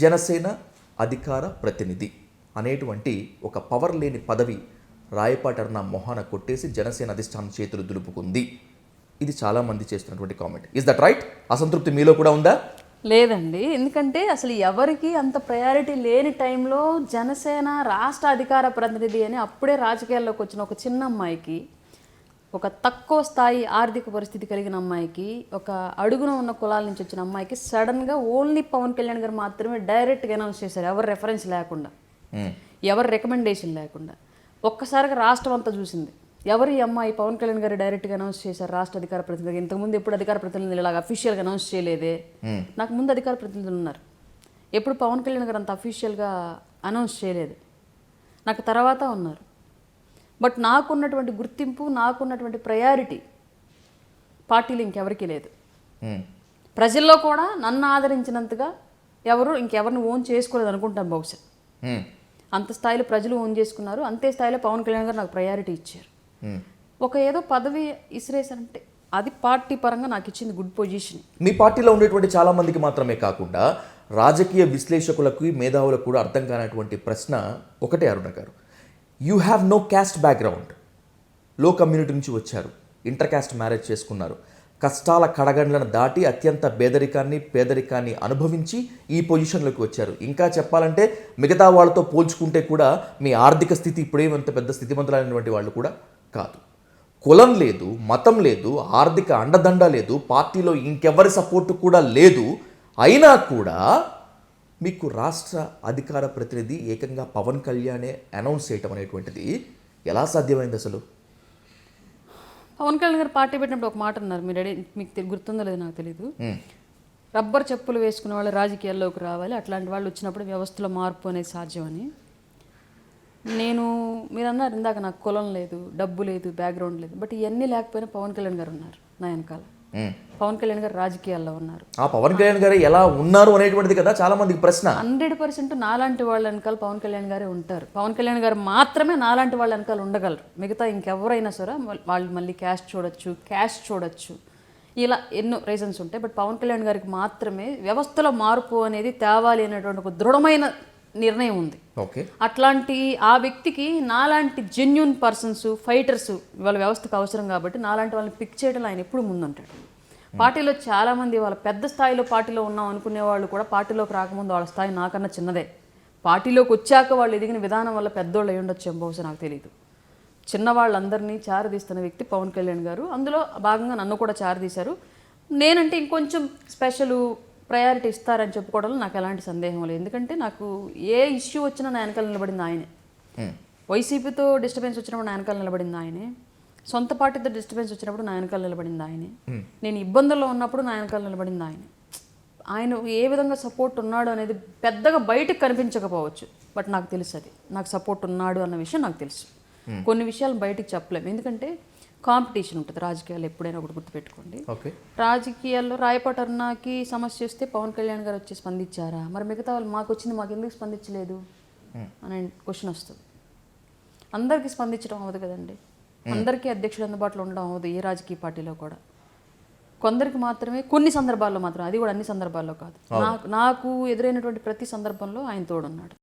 జనసేన అధికార ప్రతినిధి అనేటువంటి ఒక పవర్ లేని పదవి రాయపాటర్న మొహాన కొట్టేసి జనసేన అధిష్టానం చేతులు దులుపుకుంది. ఇది చాలామంది చేస్తున్నటువంటి కామెంట్ ఇస్ దట్ రైట్ అసంతృప్తి మీలో కూడా ఉందా? లేదండి. ఎందుకంటే అసలు ఎవరికి అంత ప్రయారిటీ లేని టైంలో జనసేన రాష్ట్ర అధికార ప్రతినిధి అని అప్పుడే రాజకీయాల్లోకి వచ్చిన ఒక చిన్న అమ్మాయికి ఒక తక్కువ స్థాయి ఆర్థిక పరిస్థితి కలిగిన అమ్మాయికి ఒక అడుగున ఉన్న కులాల నుంచి వచ్చిన అమ్మాయికి సడన్గా ఓన్లీ పవన్ కళ్యాణ్ గారు మాత్రమే డైరెక్ట్గా అనౌన్స్ చేశారు. ఎవరు రెఫరెన్స్ లేకుండా. మ్మ్. ఎవరి రికమెండేషన్ లేకుండా. ఒక్కసారిగా రాష్ట్రం అంతా చూసింది. ఎవరు ఈ అమ్మాయి పవన్ కళ్యాణ్ గారు డైరెక్ట్గా అనౌన్స్ చేశారు? రాష్ట్ర అధికార ప్రతినిధి ఇంతకుముందు ఎప్పుడు అధికార ప్రతినిధులు ఇలాగ అఫీషియల్గా అనౌన్స్ చేయలేదే? నాకు ముందు అధికార ప్రతినిధులు ఉన్నారు. ఎప్పుడు పవన్ కళ్యాణ్ గారు అంత అఫీషియల్గా అనౌన్స్ చేయలేదు. నాకు తర్వాత ఉన్నారు. బట్ నాకున్నటువంటి గుర్తింపు నాకున్నటువంటి ప్రయారిటీ పార్టీలు ఇంకెవరికీ లేదు మ్మ్. ప్రజల్లో కూడా నన్ను ఆదరించినంతగా ఎవరు ఇంకెవరిని ఓన్ చేసుకోలేదు అనుకుంటాను బహుశా మ్మ్. అంత స్థాయిలో ప్రజలు ఓన్ చేసుకున్నారు అంతే స్థాయిలో పవన్ కళ్యాణ్ గారు నాకు ప్రయారిటీ ఇచ్చారు మ్మ్. ఒక ఏదో పదవి ఇసిరేసారంటే అది పార్టీ పరంగా నాకు ఇచ్చింది గుడ్ పొజిషన్ మీ పార్టీలో ఉండేటువంటి చాలా మందికి మాత్రమే కాకుండా రాజకీయ విశ్లేషకులకు మేధావులకు కూడా అర్థం కానటువంటి ప్రశ్న ఒకటే అరుణ గారు యూ హ్యావ్ నో క్యాస్ట్ బ్యాక్గ్రౌండ్లో కమ్యూనిటీ నుంచి వచ్చారు. ఇంటర్ క్యాస్ట్ మ్యారేజ్ చేసుకున్నారు. కష్టాల కడగండ్లను దాటి అత్యంత పేదరికాన్ని పేదరికాన్ని అనుభవించి ఈ పొజిషన్లోకి వచ్చారు. ఇంకా చెప్పాలంటే మిగతా వాళ్ళతో పోల్చుకుంటే కూడా మీ ఆర్థిక స్థితి ఇప్పుడేమంత పెద్ద స్థితిమంతులైనటువంటి వాళ్ళు కూడా కాదు. కులం లేదు మతం లేదు ఆర్థిక అండదండ లేదు పార్టీలో ఇంకెవరి సపోర్టు కూడా లేదు. అయినా కూడా మీకు రాష్ట్ర అధికార ప్రతినిధి ఏకంగా పవన్ కళ్యాణే అనౌన్స్ చేయటం అనేటువంటిది ఎలా సాధ్యమైంది అసలు పవన్ కళ్యాణ్ గారు పార్టీ పెట్టినప్పుడు ఒక మాట అన్నారు మీరు మీకు గుర్తుందో లేదో నాకు తెలియదు. రబ్బర్ చెప్పులు వేసుకున్న వాళ్ళు రాజకీయాల్లోకి రావాలి అట్లాంటి వాళ్ళు వచ్చినప్పుడు వ్యవస్థలో మార్పు అనేది సాధ్యమని నేను మీరు అన్నారు ఇందాక నాకు కులం లేదు డబ్బు లేదు బ్యాక్గ్రౌండ్ లేదు బట్ ఇవన్నీ లేకపోయినా పవన్ కళ్యాణ్ గారు ఉన్నారు నా వెనకాల. పవన్ కళ్యాణ్ గారు రాజకీయాల్లో ఉన్నారు. ఆ పవన్ కళ్యాణ్ గారు ఎలా ఉన్నారు అనేటువంటిది కదా చాలా మందికి ప్రశ్న. హండ్రెడ్ పర్సెంట్ నాలాంటి వాళ్ళ వెనకాల పవన్ కళ్యాణ్ గారే ఉంటారు. పవన్ కళ్యాణ్ గారు మాత్రమే నాలాంటి వాళ్ళ వెనకాల ఉండగలరు. మిగతా ఇంకెవరైనా సరే వాళ్ళ- వాళ్ళు మళ్ళీ క్యాష్ చూడొచ్చు క్యాష్ చూడొచ్చు. ఇలా ఎన్నో రీజన్స్ ఉంటాయి. బట్ పవన్ కళ్యాణ్ గారికి మాత్రమే వ్యవస్థలో మార్పు అనేది తేవాలి అనేటువంటి ఒక దృఢమైన నిర్ణయం ఉంది. ఓకే. అట్లాంటి ఆ వ్యక్తికి నాలాంటి జెన్యున్ పర్సన్స్ ఫైటర్స్ వాళ్ళ వ్యవస్థకు అవసరం కాబట్టి నాలాంటి వాళ్ళని పిక్ చేయడం ఆయన ఎప్పుడు ముందుంటాడు. పార్టీలో చాలామంది వాళ్ళ పెద్ద స్థాయిలో పార్టీలో ఉన్నాం అనుకునే వాళ్ళు కూడా పార్టీలోకి రాకముందు వాళ్ళ స్థాయి నాకన్నా చిన్నదే. పార్టీలోకి వచ్చాక వాళ్ళు ఎదిగిన విధానం వల్ల పెద్దోళ్ళు అయి ఉండొచ్చు బహుశా నాకు తెలియదు చిన్న వాళ్ళందరినీ చారదీస్తున్న వ్యక్తి పవన్ కళ్యాణ్ గారు. అందులో భాగంగా నన్ను కూడా చారదీశారు. నేనంటే ఇంకొంచెం స్పెషల్ ప్రయారిటీ ఇస్తారని చెప్పుకోవడంలో నాకు ఎలాంటి సందేహం లేదు. ఎందుకంటే నాకు ఏ ఇష్యూ వచ్చినా నా వెనకాల నిలబడింది ఆయనే. వైసీపీతో డిస్టర్బెన్స్ వచ్చినప్పుడు నా వెనకాల నిలబడింది ఆయనే. సొంత పార్టీతో డిస్టర్బెన్స్ వచ్చినప్పుడు నా వెనకాల నిలబడింది ఆయనే. నేను ఇబ్బందుల్లో ఉన్నప్పుడు నా వెనకాల నిలబడింది ఆయనే. ఆయన ఏ విధంగా సపోర్ట్ ఉన్నాడు అనేది పెద్దగా బయటకు కనిపించకపోవచ్చు. బట్ నాకు తెలుసు అది. నాకు సపోర్ట్ ఉన్నాడు అన్న విషయం నాకు తెలుసు. కొన్ని విషయాలు బయటికి చెప్పలేము. ఎందుకంటే కాంపిటీషన్ ఉంటుంది. రాజకీయాలు ఎప్పుడైనా ఒకటి గుర్తుపెట్టుకోండి. ఓకే. రాజకీయాల్లో రాయపాటి అరుణకి సమస్య వస్తే పవన్ కళ్యాణ్ గారు వచ్చి స్పందించారా? మరి మిగతా వాళ్ళు మాకు వచ్చింది మాకు ఎందుకు స్పందించలేదు? అని క్వశ్చన్ వస్తుంది. అందరికీ స్పందించడం అవ్వదు కదండి. అందరికీ అధ్యక్షుడు అందుబాటులో ఉండడం అవ్వదు ఏ రాజకీయ పార్టీలో కూడా. కొందరికి మాత్రమే కొన్ని సందర్భాల్లో మాత్రం అది కూడా అన్ని సందర్భాల్లో కాదు. నాకు నాకు ఎదురైనటువంటి ప్రతి సందర్భంలో ఆయన తోడున్నాడు.